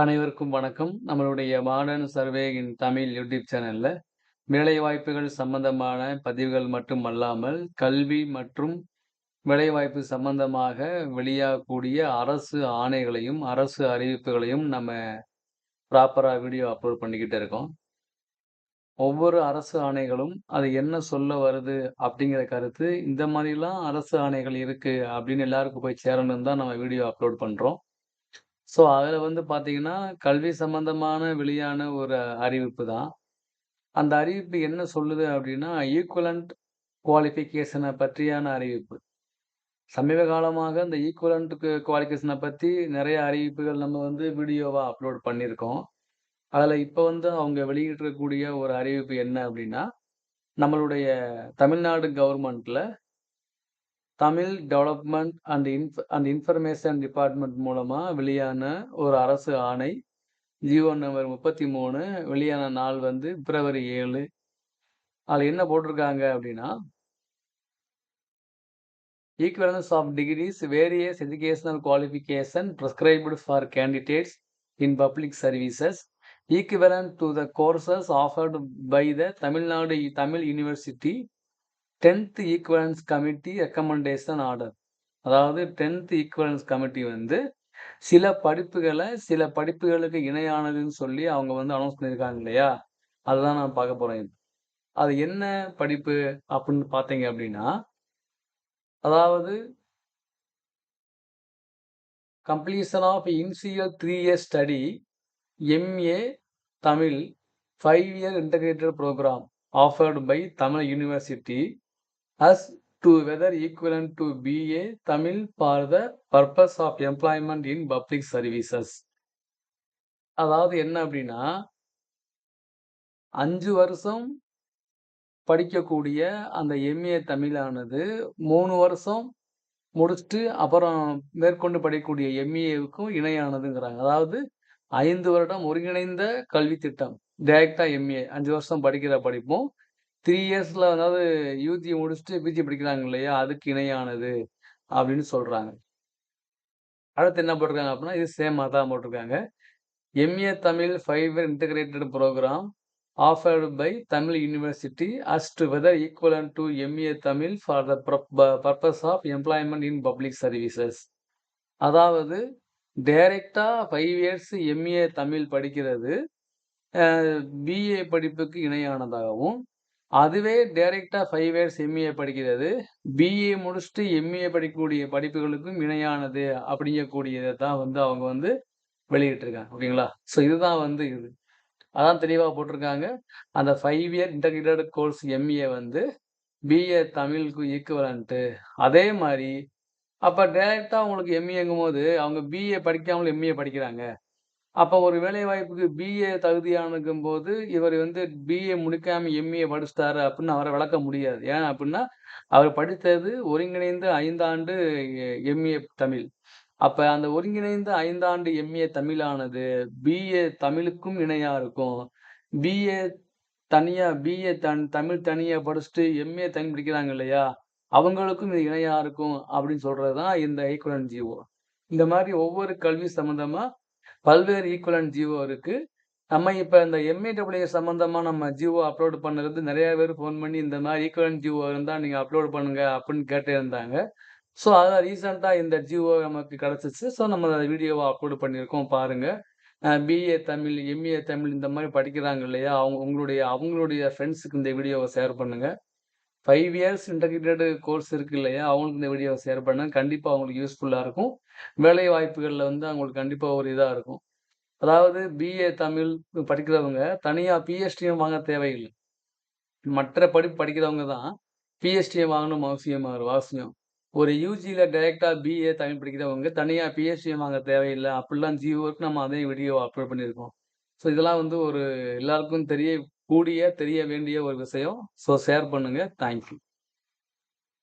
அனைவருக்கும் வணக்கம். நம்மளுடைய modern survey in Tamil YouTube சேனல்ல, வேலைவாய்ப்புகள் சம்பந்தமான பதிவுகள் மட்டும் அல்லாமல், கல்வி மற்றும் வேலைவாய்ப்பு சம்பந்தமாக வெளியாகக்கூடிய அரசு ஆணைகளையும், அரசு அறிவிப்புகளையும் நம்ம ப்ராப்பரா வீடியோ அப்லோட் பண்ணிக்கிட்டு இருக்கோம். ஒவ்வொரு அரசு ஆணைகளும், அது என்ன சொல்ல வருது அப்படிங்கிற கருத்து, இந்த மாதிரிலாம் அரசு ஆணைகள் இருக்கு அப்படின்னு எல்லாருக்கும் போய் சேரணும்னு தான் நம்ம வீடியோ அப்லோட் பண்றோம். ஸோ, அதில் வந்து பார்த்தீங்கன்னா, கல்வி சம்பந்தமான வெளியான ஒரு அறிவிப்பு தான். அந்த அறிவிப்பு என்ன சொல்லுது அப்படின்னா, ஈக்குவலண்ட் குவாலிஃபிகேஷனை பற்றியான அறிவிப்பு. சமீப காலமாக இந்த ஈக்குவலன்ட் குவாலிஃபிகேஷனை பற்றி நிறைய அறிவிப்புகள் நம்ம வந்து வீடியோவாக அப்லோட் பண்ணியிருக்கோம். அதில் இப்போ வந்து அவங்க வெளியிட்டிருக்கக்கூடிய ஒரு அறிவிப்பு என்ன அப்படின்னா, நம்மளுடைய தமிழ்நாடு கவர்மெண்ட்டில் தமிழ் டெவலப்மெண்ட் அண்ட் இன்ஃப் அண்ட் இன்ஃபர்மேஷன் டிபார்ட்மெண்ட் மூலமாக வெளியான ஒரு அரசு ஆணை. ஜியோ நம்பர் 33 வெளியான நாள் வந்து பிப்ரவரி ஏழு அதில் என்ன போட்டிருக்காங்க அப்படின்னா equivalence of degrees various educational qualification prescribed for candidates in public services equivalent to the courses offered by the Tamil Nadu Tamil university tenth equivalence committee recommendation order. அதாவது டென்த் ஈக்குவலன்ஸ் கமிட்டி வந்து சில படிப்புகளை சில படிப்புகளுக்கு இணையானதுன்னு சொல்லி அவங்க வந்து announce பண்ணியிருக்காங்க இல்லையா? அதுதான் நான் பார்க்க போகிறேன் அது என்ன படிப்பு அப்படின்னு பார்த்தீங்க அப்படின்னா, அதாவது completion of initial three year study MA. Tamil five year integrated programme offered by Tamil university as to whether equivalent to BA Tamil for the purpose of employment in public services. அதாவது என்ன அப்படின்னா அஞ்சு வருஷம் படிக்கக்கூடிய அந்த MA. தமிழானது மூணு வருஷம் முடிச்சுட்டு அப்புறம் மேற்கொண்டு படிக்கக்கூடிய எம்.ஏ.வுக்கும் இணையானதுங்கிறாங்க. அதாவது ஐந்து வருடம் ஒருங்கிணைந்த கல்வி திட்டம். டைரக்டா எம்.ஏ. அஞ்சு வருஷம் படிக்கிற படிப்பும், த்ரீ இயர்ஸில் அதாவது யூஜி முடிச்சுட்டு பிஜி படிக்கிறாங்க இல்லையா? அதுக்கு இணையானது அப்படின்னு சொல்றாங்க. அடுத்து என்ன போட்டிருக்காங்க அப்படின்னா, இது சேம் அதான் போட்டிருக்காங்க. MA. Tamil five year integrated programme offered by Tamil university as to whether equivalent to MA. Tamil for the purpose of employment in public services. அதாவது டைரெக்டாக ஃபைவ் இயர்ஸ் எம்.ஏ. தமிழ் படிக்கிறது, பி.ஏ. படிப்புக்கு இணையானதாகவும், அதுவே டைரக்ட்டா 5 இயர்ஸ் எம்.ஏ. படிக்கிறது, BA. முடிச்சுட்டு MA. படிக்கக்கூடிய படிப்புகளுக்கும் இணையானது அப்படிங்கக்கூடியதை தான் வந்து அவங்க வந்து வெளியிட்டிருக்காங்க. ஓகேங்களா? ஸோ, இதுதான் வந்து இது. அதான் தெளிவாக போட்டிருக்காங்க. அந்த five year integrated course MA. வந்து பி.ஏ. தமிழுக்கு ஈக்குவலன்ட்டு அதே மாதிரி அப்போ டைரக்ட்டா உங்களுக்கு எம்.ஏங்கும்போது அவங்க பி.ஏ. படிக்காமல் எம்.ஏ. படிக்கிறாங்க. அப்போ ஒரு வேலைவாய்ப்புக்கு பி.ஏ. தகுதியானங்கும்போது, இவர் வந்து பி.ஏ. முடிக்காம எம்.ஏ. படிச்சிட்டாரு அப்படின்னு அவரை விளக்க முடியாது. ஏன் அப்படின்னா, அவர் படித்தது ஒருங்கிணைந்த ஐந்தாண்டு எம்.ஏ. தமிழ். அப்ப அந்த ஒருங்கிணைந்த ஐந்தாண்டு எம்.ஏ. தமிழானது பி.ஏ. தமிழுக்கும் இணையா இருக்கும். பி.ஏ. தனியா பி.ஏ. தன் தமிழ் தனியா படிச்சுட்டு எம்.ஏ. தமிழ் படிக்கிறாங்க இல்லையா? அவங்களுக்கும் இது இணையா இருக்கும் அப்படின்னு சொல்றதுதான் இந்த ஐக்குடன் ஜிஓ. இந்த மாதிரி ஒவ்வொரு கல்வி சம்பந்தமா பல்வேறு ஈக்குவலன் ஜிஓ இருக்கு. நம்ம இப்போ இந்த எம்.ஏ.டபிள்யூ சம்மந்தமாக நம்ம ஜிஓ அப்லோட் பண்ணது நிறையா பேர் ஃபோன் பண்ணி இந்த மாதிரி ஈக்குவலன் ஜிஓ இருந்தால் நீங்கள் அப்லோட் பண்ணுங்க அப்படின்னு கேட்டே இருந்தாங்க. ஸோ, அதான் ரீசெண்டாக இந்த ஜிஓ நமக்கு கிடச்சிச்சு ஸோ, நம்ம அந்த வீடியோவை அப்லோட் பண்ணியிருக்கோம் பாருங்கள் பி.ஏ. தமிழ், எம்.ஏ. தமிழ் இந்த மாதிரி படிக்கிறாங்க இல்லையா? அவங்க உங்களுடைய அவங்களுடைய ஃப்ரெண்ட்ஸுக்கு இந்த வீடியோவை ஷேர் பண்ணுங்கள் ஃபைவ் இயர்ஸ் இன்டகிரேட்டட் கோர்ஸ் இருக்கு இல்லையா? அவங்களுக்கு இந்த வீடியோவை ஷேர் பண்ணுங்க. கண்டிப்பாக அவங்களுக்கு யூஸ்ஃபுல்லாக இருக்கும். வேலை வாய்ப்புகளில் வந்து அவங்களுக்கு கண்டிப்பாக ஒரு இதாக இருக்கும். அதாவது பி.ஏ. தமிழ் படிக்கிறவங்க தனியாக பி.ஹெச்டியும் வாங்க தேவையில்லை மற்ற படிப்பு படிக்கிறவங்க தான் பி.ஹெச்டியும் வாங்கணும் அவசியமா அவசியம். ஒரு யூஜியில் டைரெக்டாக பி.ஏ. தமிழ் படிக்கிறவங்க தனியாக பி.ஹெச்டியும் வாங்க தேவையில்லை அப்படிலாம் ஜியோவுக்கு நம்ம அதே வீடியோவ அப்லோட் பண்ணியிருக்கோம். ஸோ, இதெல்லாம் வந்து ஒரு எல்லாருக்கும் கூடிய தெரிய வேண்டிய ஒரு விஷயம். ஸோ, ஷேர் பண்ணுங்க. Thank you.